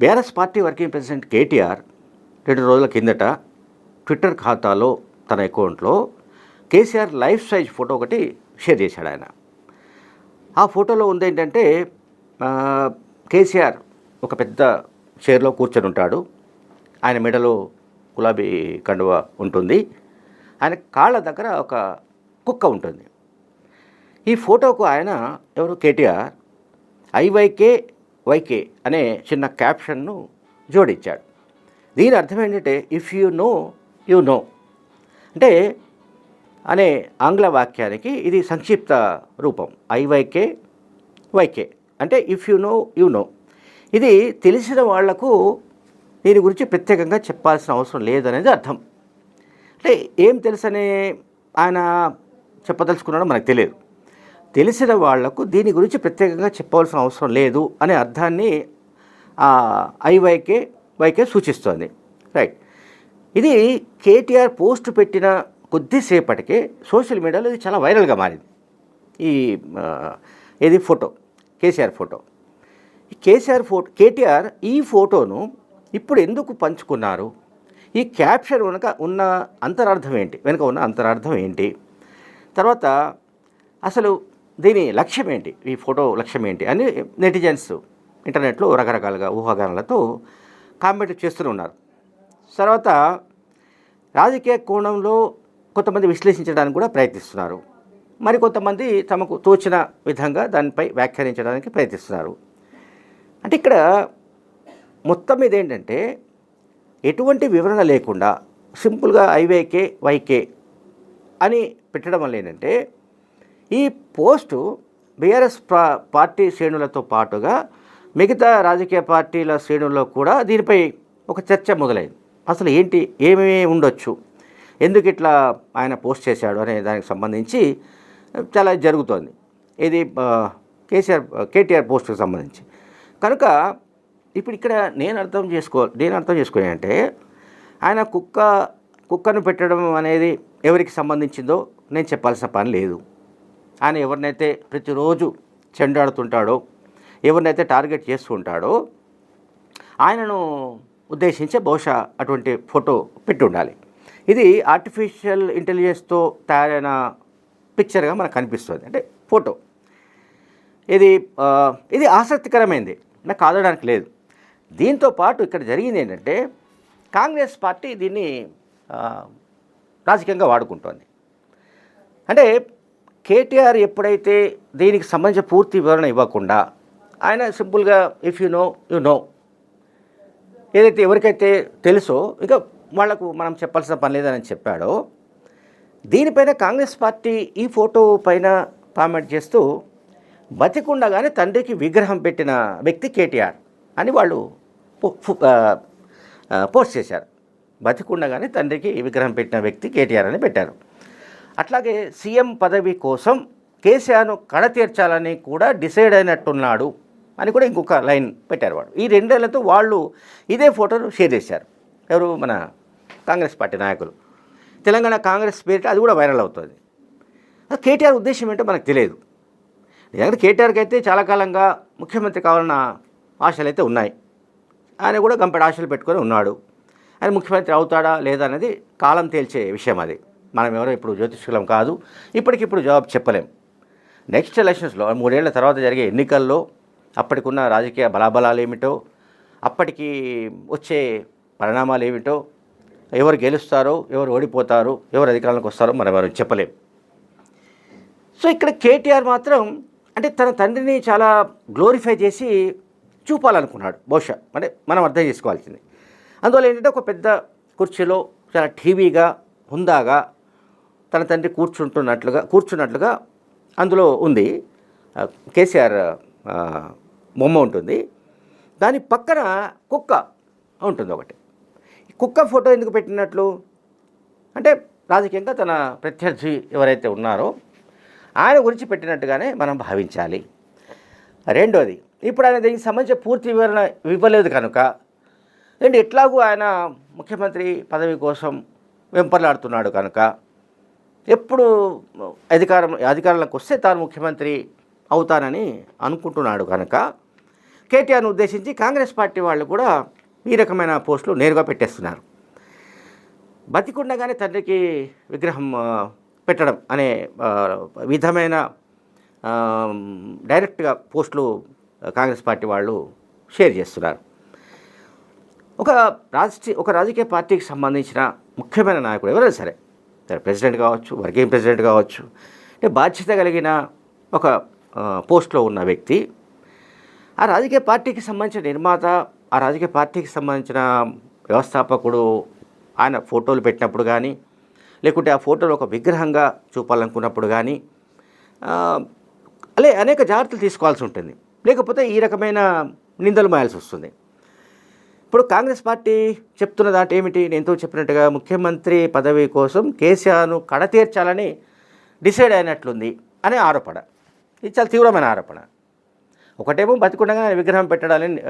BRS party working president KTR రెండు రోజుల కిందట ట్విట్టర్ ఖాతాలో తన అకౌంట్లో కేసీఆర్ లైఫ్ సైజ్ ఫోటో ఒకటి షేర్ చేశాడు ఆయన. ఆ ఫోటోలో ఉంది ఏంటంటే కేసీఆర్ ఒక పెద్ద చైర్లో కూర్చొని ఉంటాడు. ఆయన మెడలో గులాబీ కండువ ఉంటుంది. ఆయన కాళ్ళ దగ్గర ఒక కుక్క ఉంటుంది. ఈ ఫోటోకు ఆయన ఎవరు? కేటీఆర్. ఐవైకే వైకే అనే చిన్న క్యాప్షన్ను జోడించాడు. దీని అర్థం ఏంటంటే if you know you know అంటే అనే ఆంగ్ల వాక్యానికి ఇది సంక్షిప్త రూపం. ఐవైకే వైకే అంటే if you know you know ఇది తెలిసిన వాళ్ళకు దీని గురించి ప్రత్యేకంగా చెప్పాల్సిన అవసరం లేదనేది అర్థం. అంటే ఏం తెలుసనే ఆయన చెప్పదలుచుకున్నాడో మనకు తెలియదు. తెలిసిన వాళ్ళకు దీని గురించి ప్రత్యేకంగా చెప్పవలసిన అవసరం లేదు అనే అర్థాన్ని ఐవైకే వైకే సూచిస్తోంది. రైట్. ఇది కేటీఆర్ పోస్ట్ పెట్టిన కొద్దిసేపటికే సోషల్ మీడియాలో ఇది చాలా వైరల్గా మారింది. ఈ ఇది photo? KCR photo. KCR photo KTR ఈ ఫోటోను ఇప్పుడు ఎందుకు పంచుకున్నారు? ఈ క్యాప్షన్ వెనుక ఉన్న అంతరార్థం ఏంటి? వెనుక ఉన్న అంతరార్థం ఏంటి? తర్వాత అసలు దీని లక్ష్యం ఏంటి? ఈ ఫోటో లక్ష్యం ఏంటి? అని నెటిజన్స్ ఇంటర్నెట్లో రకరకాలుగా ఊహాగానాలతో కామెంట్ చేస్తూనే ఉన్నారు. తర్వాత రాజకీయ కోణంలో కొంతమంది విశ్లేషించడానికి కూడా ప్రయత్నిస్తున్నారు. మరి కొంతమంది తమకు తోచిన విధంగా దానిపై వ్యాఖ్యానించడానికి ప్రయత్నిస్తున్నారు. అంటే ఇక్కడ మొత్తం మీద ఏంటంటే ఎటువంటి వివరణ లేకుండా సింపుల్గా ఐవైకే వైకే అని పెట్టడం వల్ల ఏంటంటే ఈ పోస్టు బీఆర్ఎస్ పార్టీ శ్రేణులతో పాటుగా మిగతా రాజకీయ పార్టీల శ్రేణుల్లో కూడా దీనిపై ఒక చర్చ మొదలైంది. అసలు ఏంటి? ఏమేమి ఉండొచ్చు? ఎందుకు ఇట్లా ఆయన పోస్ట్ చేశాడు అనే దానికి సంబంధించి చాలా జరుగుతోంది. ఇది కేసీఆర్ కేటీఆర్ పోస్ట్కి సంబంధించి. కనుక ఇప్పుడు ఇక్కడ నేను అర్థం చేసుకో నేను అర్థం చేసుకునే అంటే ఆయన కుక్క కుక్కను పెట్టడం అనేది ఎవరికి సంబంధించిందో నేను చెప్పాల్సిన పని లేదు. ఆయన ఎవరినైతే ప్రతిరోజు చెండాడుతుంటాడో ఎవరినైతే టార్గెట్ చేస్తూ ఉంటాడో ఆయనను ఉద్దేశించి బహుశా అటువంటి ఫోటో పెట్టి ఉండాలి ఇది ఆర్టిఫిషియల్ ఇంటెలిజెన్స్తో తయారైన పిక్చర్గా మనకు కనిపిస్తుంది. అంటే ఫోటో. ఇది ఇది ఆసక్తికరమైనది నాకు కాదడానికి లేదు. దీంతో పాటు ఇక్కడ జరిగింది ఏంటంటే కాంగ్రెస్ పార్టీ దీన్ని రాజకీయంగా వాడుకుంటోంది. అంటే కేటీఆర్ ఎప్పుడైతే దీనికి సంబంధించిన పూర్తి వివరణ ఇవ్వకుండా ఆయన సింపుల్గా if you know you know ఏదైతే ఎవరికైతే తెలుసో ఇక వాళ్ళకు మనం చెప్పాల్సిన పని లేదని చెప్పాడో దీనిపైన కాంగ్రెస్ పార్టీ ఈ ఫోటో పైన కామెంట్ చేస్తూ బతికుండగానే తండ్రికి విగ్రహం పెట్టిన వ్యక్తి కేటీఆర్ అని వాళ్ళు పోస్ట్ చేశారు. బతికుండగానే తండ్రికి విగ్రహం పెట్టిన వ్యక్తి కేటీఆర్ అని పెట్టారు. అట్లాగే సీఎం పదవి కోసం కేసీఆర్ను కడతీర్చాలని కూడా డిసైడ్ అయినట్టున్నాడు అని కూడా ఇంకొక లైన్ పెట్టారు వాడు. ఈ రెండేళ్ళతో వాళ్ళు ఇదే ఫోటోను షేర్ చేశారు. ఎవరు? మన కాంగ్రెస్ పార్టీ నాయకులు. తెలంగాణ కాంగ్రెస్ పేరిట అది కూడా వైరల్ అవుతుంది. అది కేటీఆర్ ఉద్దేశం ఏంటో మనకు తెలియదు. నిజంగా కేటీఆర్కి అయితే చాలా కాలంగా ముఖ్యమంత్రి కావాలన్న ఆశలు అయితే ఉన్నాయి. ఆయన కూడా గంపెడ ఆశలు పెట్టుకొని ఉన్నాడు. ఆయన ముఖ్యమంత్రి అవుతాడా లేదా అనేది కాలం తేల్చే విషయం అది. మనం ఎవరో ఇప్పుడు జ్యోతిష్కులం కాదు. ఇప్పటికిప్పుడు జవాబు చెప్పలేం. నెక్స్ట్ ఎలక్షన్స్లో మూడేళ్ళ తర్వాత జరిగే ఎన్నికల్లో అప్పటికున్న రాజకీయ బలాబలాలు ఏమిటో అప్పటికి వచ్చే పరిణామాలు ఏమిటో ఎవరు గెలుస్తారో ఎవరు ఓడిపోతారో ఎవరు అధికారంలోకి వస్తారో మనం ఎవరు చెప్పలేం. సో ఇక్కడ కేటీఆర్ మాత్రం అంటే తన తండ్రిని చాలా గ్లోరిఫై చేసి చూపాలనుకున్నాడు. బహుశా అంటే మనం అర్థం చేసుకోవాల్సింది. అందువల్ల ఏంటంటే ఒక పెద్ద కుర్చీలో చాలా టీవీగా హుందాగా తన తండ్రి కూర్చుంటున్నట్లుగా కూర్చున్నట్లుగా అందులో ఉంది. కేసీఆర్ బొమ్మ ఉంటుంది. దాని పక్కన కుక్క ఉంటుంది ఒకటి. ఈ కుక్క ఫోటో ఎందుకు పెట్టినట్లు? అంటే రాజకీయంగా తన ప్రత్యర్థి ఎవరైతే ఉన్నారో ఆయన గురించి పెట్టినట్టుగానే మనం భావించాలి. రెండోది ఇప్పుడు ఆయన దీనికి సంబంధించిన పూర్తి వివరణ ఇవ్వలేదు కనుక రెండు ఎట్లాగూ ఆయన ముఖ్యమంత్రి పదవి కోసం వెంపర్లాడుతున్నాడు కనుక ఎప్పుడు అధికారం అధికారంలోకి వస్తే తాను ముఖ్యమంత్రి అవుతానని అనుకుంటున్నాడు కనుక కేటీఆర్ను ఉద్దేశించి కాంగ్రెస్ పార్టీ వాళ్ళు కూడా ఈ రకమైన పోస్టులు నేరుగా పెట్టేస్తున్నారు. బతికుండగానే తండ్రికి విగ్రహం పెట్టడం అనే విధమైన డైరెక్ట్గా పోస్టులు కాంగ్రెస్ పార్టీ వాళ్ళు షేర్ చేస్తున్నారు. ఒక రాజకీయ ఒక రాజకీయ పార్టీకి సంబంధించిన ముఖ్యమైన నాయకుడు ఎవరైనా సరే దాని ప్రెసిడెంట్ కావచ్చు వర్కింగ్ ప్రెసిడెంట్ కావచ్చు. అంటే బాధ్యత కలిగిన ఒక పోస్ట్లో ఉన్న వ్యక్తి ఆ రాజకీయ పార్టీకి సంబంధించిన నిర్మాత ఆ రాజకీయ పార్టీకి సంబంధించిన వ్యవస్థాపకుడు ఆయన ఫోటోలు పెట్టినప్పుడు కానీ లేకుంటే ఆ ఫోటోలు ఒక విగ్రహంగా చూపాలనుకున్నప్పుడు కానీ అలే అనేక జాగ్రత్తలు తీసుకోవాల్సి ఉంటుంది. లేకపోతే ఈ రకమైన నిందలు మాయాల్సి వస్తుంది. ఇప్పుడు కాంగ్రెస్ పార్టీ చెప్తున్న దాంట్ ఏమిటి? నేను ఎంతో చెప్పినట్టుగా ముఖ్యమంత్రి పదవి కోసం కేసీఆర్ను కడతీర్చాలని డిసైడ్ అయినట్లుంది అనే ఆరోపణ. ఇది చాలా తీవ్రమైన ఆరోపణ. ఒకటేమో బతికుండగా ఆయన విగ్రహం పెట్టడాలని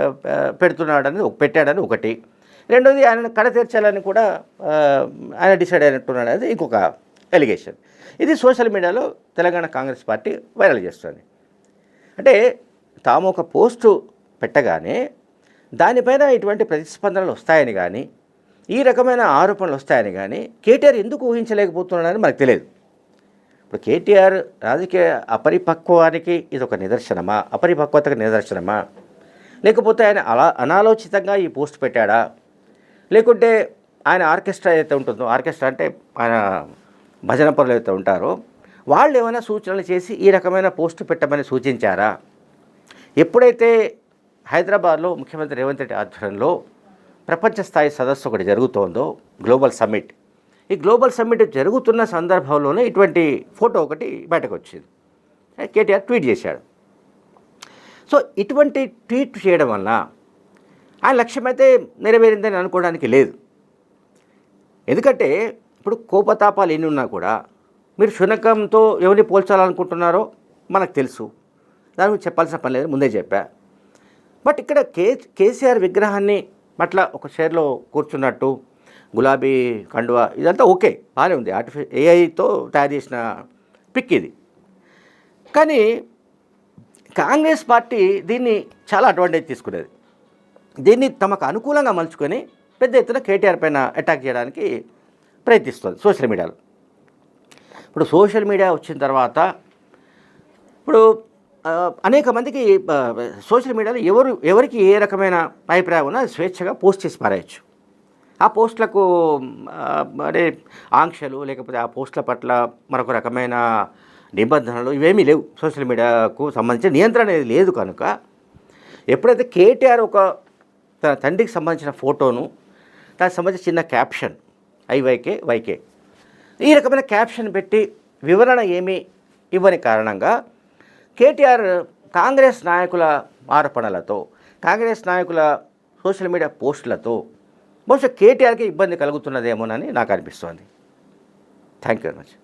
పెడుతున్నాడని ఒక- పెట్టాడని ఒకటి. రెండోది ఆయన కడ తీర్చాలని కూడా ఆయన డిసైడ్ అయినట్టున్నాడు అది ఇంకొక ఎలిగేషన్. ఇది సోషల్ మీడియాలో తెలంగాణ కాంగ్రెస్ పార్టీ వైరల్ చేస్తుంది. అంటే తాము ఒక పోస్టు పెట్టగానే దానిపైన ఇటువంటి ప్రతిస్పందనలు వస్తాయని కానీ ఈ రకమైన ఆరోపణలు వస్తాయని కానీ కేటీఆర్ ఎందుకు ఊహించలేకపోతున్నాడని మనకు తెలియదు. ఇప్పుడు కేటీఆర్ రాజకీయ అపరిపక్వానికి ఇది ఒక నిదర్శనమా? అపరిపక్వతకు నిదర్శనమా? లేకపోతే ఆయన అలా అనాలోచితంగా ఈ పోస్ట్ పెట్టాడా? లేకుంటే ఆయన ఆర్కెస్ట్రా ఏదైతే ఉంటుందో ఆర్కెస్ట్రా అంటే ఆయన భజన పనులు అయితే ఉంటారో వాళ్ళు ఏమైనా సూచనలు చేసి ఈ రకమైన పోస్టు పెట్టమని సూచించారా? ఎప్పుడైతే హైదరాబాద్లో ముఖ్యమంత్రి రేవంత్ రెడ్డి ఆధ్వర్యంలో ప్రపంచ స్థాయి సదస్సు ఒకటి జరుగుతోందో గ్లోబల్ సమ్మిట్. ఈ గ్లోబల్ సమ్మిట్ జరుగుతున్న సందర్భంలోనే ఇటువంటి ఫోటో ఒకటి బయటకు వచ్చింది కేటీఆర్ ట్వీట్ చేశాడు. సో ఇటువంటి ట్వీట్ చేయడం వల్ల ఆ లక్ష్యం అయితే నెరవేరిందని అనుకోవడానికి లేదు. ఎందుకంటే ఇప్పుడు కోపతాపాలు ఎన్ని ఉన్నా కూడా మీరు శునకంతో ఎవరిని పోల్చాలనుకుంటున్నారో మనకు తెలుసు. దాని గురించి చెప్పాల్సిన పని లేదు ముందే చెప్పా. బట్ ఇక్కడ కే కేసీఆర్ విగ్రహాన్ని అట్లా ఒక చైర్లో కూర్చున్నట్టు గులాబీ కండువా ఇదంతా ఓకే బాగానే ఉంది. ఆర్టిఫి ఏఐతో తయారు చేసిన పిక్ ఇది. కానీ కాంగ్రెస్ పార్టీ దీన్ని చాలా అడ్వాంటేజ్ తీసుకునేది. దీన్ని తమకు అనుకూలంగా మలుచుకొని పెద్ద ఎత్తున కేటీఆర్ పైన అటాక్ చేయడానికి ప్రయత్నిస్తుంది సోషల్ మీడియాలో. ఇప్పుడు సోషల్ మీడియా వచ్చిన తర్వాత ఇప్పుడు అనేక మందికి సోషల్ మీడియాలో ఎవరు ఎవరికి ఏ రకమైన అభిప్రాయం ఉన్నా స్వేచ్ఛగా పోస్ట్ చేసి పారేయచ్చు ఆ పోస్టులకు ఆ, మరి ఆంక్షలు లేకపోతే ఆ పోస్టుల పట్ల మరొక రకమైన నిబంధనలు ఇవేమీ లేవు. సోషల్ మీడియాకు సంబంధించిన నియంత్రణ అనేది లేదు కనుక ఎప్పుడైతే కేటీఆర్ ఒక తన తండ్రికి సంబంధించిన ఫోటోను దానికి సంబంధించిన చిన్న క్యాప్షన్ ఐవైకే వైకే ఈ రకమైన క్యాప్షన్ పెట్టి వివరణ ఏమీ ఇవ్వని కారణంగా కేటీఆర్ కాంగ్రెస్ నాయకుల ఆరోపణలతో కాంగ్రెస్ నాయకుల సోషల్ మీడియా పోస్టులతో బహుశా కేటీఆర్కి ఇబ్బంది కలుగుతున్నదేమోనని నాకు అనిపిస్తోంది. Thank you very much.